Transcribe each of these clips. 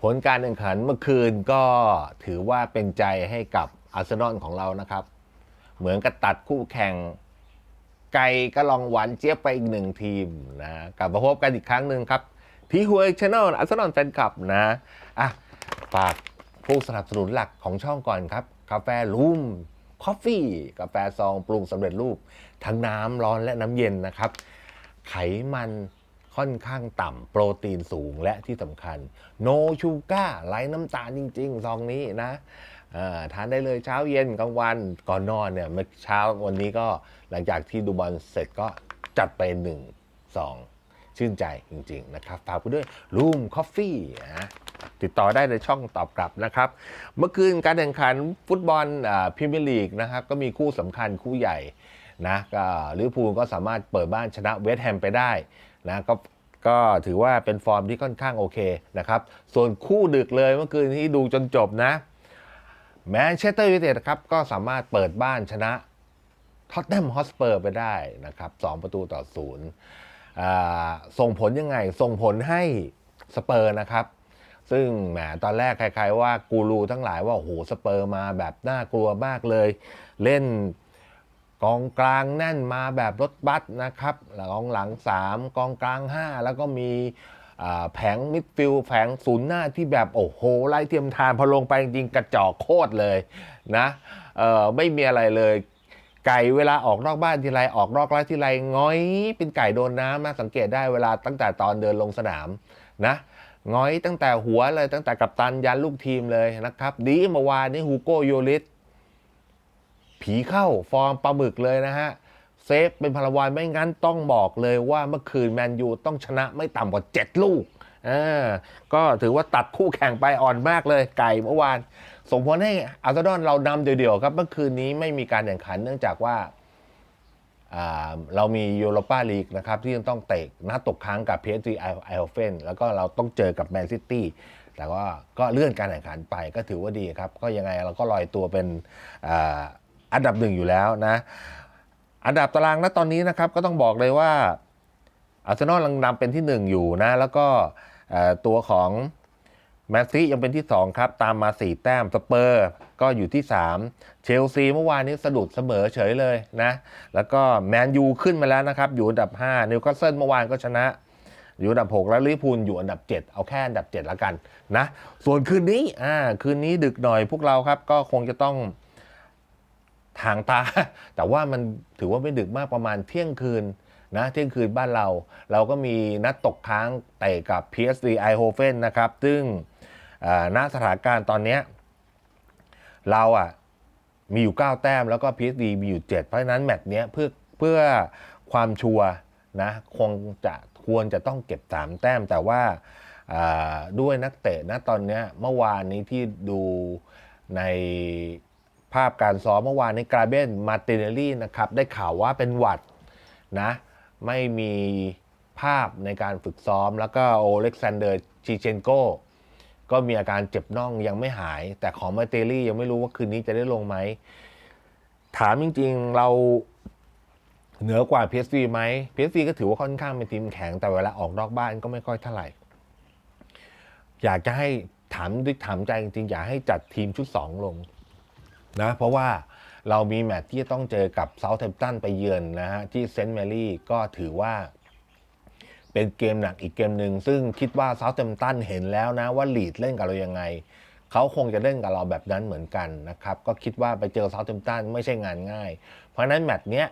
ผลการแข่งขันเมื่อคืนก็ถือว่าเป็นใจให้กับอาร์เซนอลของเรานะครับ เหมือนกับตัดคู่แข่ง ไก่กระลองหวานเจี๊ยบไปอีกหนึ่งทีมนะกลับมาพบกันอีกครั้งหนึ่งครับ ที่หัวชแนลอาร์เซนอลแฟนคลับนะอะฝากผู้สนับสนุนหลักของช่องก่อนครับ กาแฟรูมคอฟฟี่กาแฟซองปรุงสำเร็จรูป ทั้งน้ำร้อนและน้ำเย็นนะครับ ไขมัน ค่อนข้างต่ำโปรตีนสูงและที่สำคัญ โนชูก้าไร้น้ำตาลจริง ๆ ซองนี้นะทานได้เลยเช้าเย็นกลางวันก่อนนอนเนี่ยเมื่อเช้าวันนี้ก็หลังจากที่ดูบอลเสร็จก็จัดไปหนึ่งซองชื่นใจจริง ๆ นะครับ ฝากไปด้วย Room Coffee นะติดต่อได้ในช่องตอบกลับนะครับ เมื่อคืนการแข่งขันฟุตบอลพรีเมียร์ลีกนะครับก็มีคู่สำคัญคู่ใหญ่นะก็ลิเวอร์พูลก็สามารถเปิดบ้านชนะเวสต์แฮมไปได้ นะก็ก็ถือว่าเป็นฟอร์มที่ค่อนข้างโอเคนะครับ ส่วนคู่ดึกเลยเมื่อคืนที่ดูจนจบนะแมนเชสเตอร์ยูไนเต็ดครับก็สามารถเปิดบ้านชนะท็อตแนมฮอสเปอร์ไปได้นะครับสองประตูต่อศูนย์ส่งผลยังไง ส่งผลให้สเปอร์นะครับ ซึ่งแหมตอนแรกใครๆว่ากูรูทั้งหลายว่าโอ้โหสเปอร์มาแบบน่ากลัวมากเลย เล่น กองกลางแน่นมาแบบรถบัสนะครับกองหลัง 3 กองกลาง 5 แล้วก็มีแผงมิดฟิลแผงศูนย์หน้าที่แบบโอ้โหไล่เทียมทานพอลงไปจริงกระจอกโคตรเลยนะไม่มีอะไรเลย ไก่เวลาออกนอกบ้านทีไรออกนอกร้านทีไรง้อยเป็นไก่โดนน้ำนะสังเกตได้เวลาตั้งแต่ตอนเดินลงสนามนะง้อยตั้งแต่หัวเลยตั้งแต่กัปตันยันลูกทีมเลยนะครับ ดีเมื่อวานนี้ฮูโกโยลิส ผีเข้าฟอร์มปลาหมึกเลยนะฮะ เซฟเป็นพลวันไม่งั้นต้องบอกเลยว่าเมื่อคืนแมนยูต้องชนะไม่ต่ำกว่า 7 ลูกอ่าก็ถือว่าตัดคู่แข่งไปอ่อนมากเลยไก่เมื่อวานส่งผลให้อาร์เซนอลเรานำเดี่ยวๆครับ เมื่อคืนนี้ไม่มีการแข่งขันเนื่องจากว่าอ่าเรามียูโรปาลีกนะครับ ที่ยังต้องเตะนัดตกค้างกับ PSG ไอโอเฟนแล้วก็เราต้องเจอกับแมนซิตี้แต่ว่าก็เลื่อนการแข่งขันไปก็ถือว่าดีครับ ก็ยังไงเราก็ลอยตัวเป็น อันดับหนึ่งอยู่แล้วนะ อันดับตารางณตอนนี้นะครับก็ต้องบอกเลยว่าอาร์เซนอลกำลังนำเป็นที่ 1 อยู่นะ แล้วก็ตัวของแมนซียังเป็นที่ 2 ครับ ตามมา 4 แต้มสเปอร์ก็อยู่ที่ 3 เชลซีเมื่อวานนี้สะดุดเสมอเฉยเลยนะ แล้วก็แมนยูขึ้นมาแล้วนะครับ อยู่อันดับ 5 นิวคาสเซิลเมื่อวานก็ชนะ อยู่อันดับ 6 แล้วลิเวอร์พูลอยู่อันดับ 7 เอาแค่อันดับ 7 แล้วกันนะ ส่วนคืนนี้อ่าคืนนี้ดึกหน่อยพวกเราครับก็คงจะต้อง ทางตา แต่ว่ามันถือว่าไม่ดึกมากประมาณเที่ยงคืนนะเที่ยงคืนบ้านเรา เราก็มีนัดตกค้างเตะกับ PSG Eindhoven นะครับ ซึ่งอ่าณสถานการณ์ตอนนี้ เราอะมีอยู่ 9 แต้มแล้วก็ PSG มีอยู่ 7 เพราะฉะนั้นแมตช์นี้เพื่อเพื่อความชัวนะคงจะควรจะต้องเก็บ 3 แต้ม แต่ว่าด้วยนักเตะนะตอนนี้เมื่อวานนี้ที่ดูใน ภาพการซ้อมเมื่อวานในกราเบนมาติเนลลี่นะครับได้ข่าวว่าเป็นหวัดนะไม่มีภาพในการฝึกซ้อม แล้วก็โอเล็กซานเดอร์ชิเชนโกก็มีอาการเจ็บน่องยังไม่หาย แต่ของมาร์ติเนลลี่ยังไม่รู้ว่าคืนนี้จะได้ลงไหม ถามจริงๆเราเหนือกว่า PSV ไหม PSV ก็ถือว่าค่อนข้างเป็นทีมแข็ง แต่เวลาออกนอกบ้านก็ไม่ค่อยเท่าไหร่ อยากจะให้ถามด้วยถามใจจริงๆ อยากให้จัดทีมชุด 2 ลง นะเพราะว่าเรามีแมตช์ที่ต้องเจอกับเซาท์แฮมป์ตันไปเยือนนะฮะที่เซนต์แมรี่ก็ถือว่า เป็นเกมหนักอีกเกมหนึ่งซึ่งคิดว่าเซาท์แฮมป์ตันเห็นแล้วนะว่าลีดเล่นกับเรายังไง เขาคงจะเล่นกับเราแบบนั้นเหมือนกันนะครับ ก็คิดว่าไปเจอเซาท์แฮมป์ตันไม่ใช่งานง่าย เพราะฉะนั้นแมตช์เนี้ย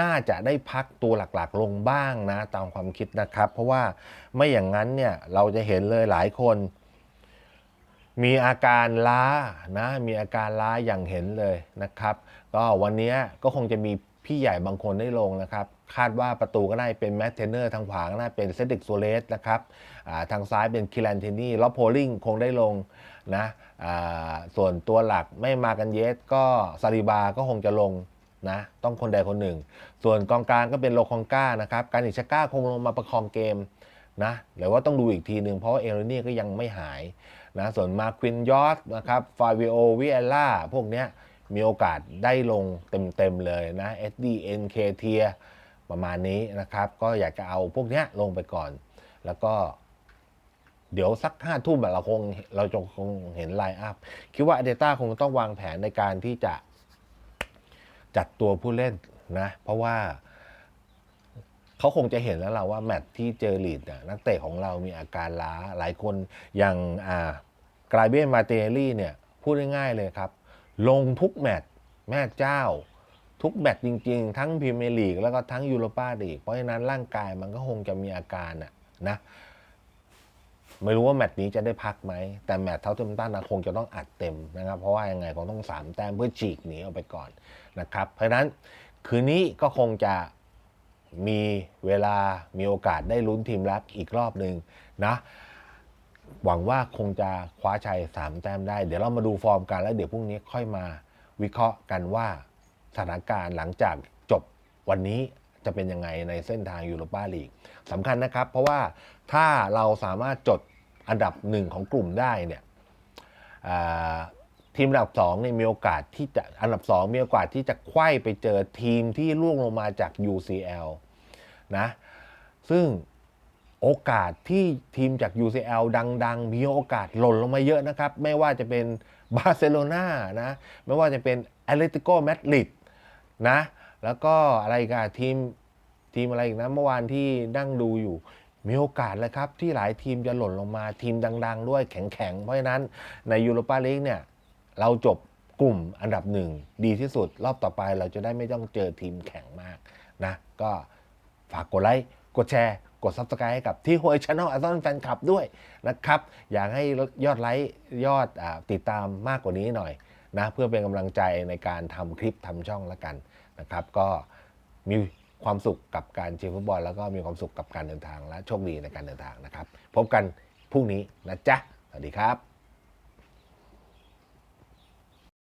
น่าจะได้พักตัวหลักๆ ลงบ้างนะ ตามความคิดนะครับ เพราะว่าไม่อย่างนั้นเนี่ยเราจะเห็นเลยหลายคน มีอาการล้านะมีอาการล้าอย่างเห็นเลยนะครับ ก็วันนี้ก็คงจะมีพี่ใหญ่บางคนได้ลงนะครับ คาดว่าประตูก็น่าจะเป็นแมตเทนเนอร์ทางขวาก็น่าเป็นเซดิกโซเลสนะครับทางซ้ายเป็นคิรันเทนี่แล้วโพลิงคงได้ลงนะส่วนตัวหลักไม่มากันเยสก็ซาลิบาก็คงจะลงนะต้องคนใดคนหนึ่ง ส่วนกองกลางก็เป็นโลคองก้านะครับการอิชาก้าคงลงมาประคองเกมนะหรือว่าต้องดูอีกทีหนึ่งเพราะว่าเอโรนี่ก็ยังไม่หาย นะส่วนมาควินยอสนะครับฟาวิโอวิเอล่าพวกเนี้ยมีโอกาสได้ลงเต็มๆเลยนะ SDNK เทียประมาณนี้นะครับ ก็อยากจะเอาพวกเนี้ยลงไปก่อน แล้วก็เดี๋ยวสักห้าทุ่มเราคงเราจะคงเห็นไลน์อัพคิดว่าอเดต้าคงต้องวางแผนในการที่จะจัดตัวผู้เล่นนะ เพราะว่า เขาคงจะเห็นแล้วเราว่าแมตช์ที่เจอลีดน่ะนักเตะของเรามีอาการล้าหลายคนอย่างอ่ากลายเบียนมาเตเอลี่เนี่ยพูดง่ายๆเลยครับ ลงทุกแมตช์แม่เจ้า ทุกแมตช์จริง ๆ ทั้งพรีเมียร์ลีกแล้วก็ทั้งยูโรปาลีกเพราะฉะนั้นร่างกายมันก็คงจะมีอาการนะนะไม่รู้ว่าแมตช์นี้จะได้พักไหม แต่แมตช์เท่าเทมตันนะคงจะต้องอัดเต็มนะครับ เพราะว่ายังไงคงต้องสามแต้มเพื่อฉีกหนีออกไปก่อนนะครับ เพราะฉะนั้นคืนนี้ก็คงจะ มีเวลามีโอกาสได้ลุ้นทีมรักอีกรอบหนึ่งนะหวังว่าคงจะคว้าชัยสามแต้มได้ เดี๋ยวเรามาดูฟอร์มกันแล้วเดี๋ยวพรุ่งนี้ค่อยมาวิเคราะห์กันว่าสถานการณ์หลังจากจบวันนี้จะเป็นยังไงในเส้นทางยูโรปาลีกสำคัญนะครับ เพราะว่าถ้าเราสามารถจดอันดับหนึ่งของกลุ่มได้เนี่ย ทีมอันดับสองเนี่ยมีโอกาสที่จะอันดับสองมีโอกาสที่จะไขว้ไปเจอทีมที่ร่วงลงมาจาก UCL นะซึ่งโอกาสที่ทีมจาก UCL ดัง ๆ มีโอกาสหล่นลงมาเยอะนะครับ ไม่ว่าจะเป็นบาร์เซโลนานะ ไม่ว่าจะเป็นแอตเลติโกมาดริดนะ แล้วก็อะไรกันทีมทีมอะไรอีกนะ เมื่อวานที่นั่งดูอยู่ มีโอกาสเลยครับ ที่หลายทีมจะหล่นลงมาทีมดัง ๆ ด้วยแข็ง ๆ เพราะฉะนั้นในยูโรปาลีกเนี่ย เราจบกลุ่มอันดับหนึ่งดีที่สุด รอบต่อไปเราจะได้ไม่ต้องเจอทีมแข็งมากนะก็ฝากกดไลค์กดแชร์ กด Subscribe ให้กับที่หวยช anel อาร์ซอนแฟนคลับด้วยนะครับ อยากให้ยอดไลค์ยอดอติดตามมากกว่านี้หน่อยนะเพื่อเป็นกำลังใจในการทำคลิปทำช่องละกันนะครับ ก็มีความสุขกับการเชียร์ฟุตบอล แล้วก็มีความสุขกับการเดินทางและโชคดีในการเดินทางนะครับ พบกันพรุ่งนี้นะจ๊ะ สวัสดีครับ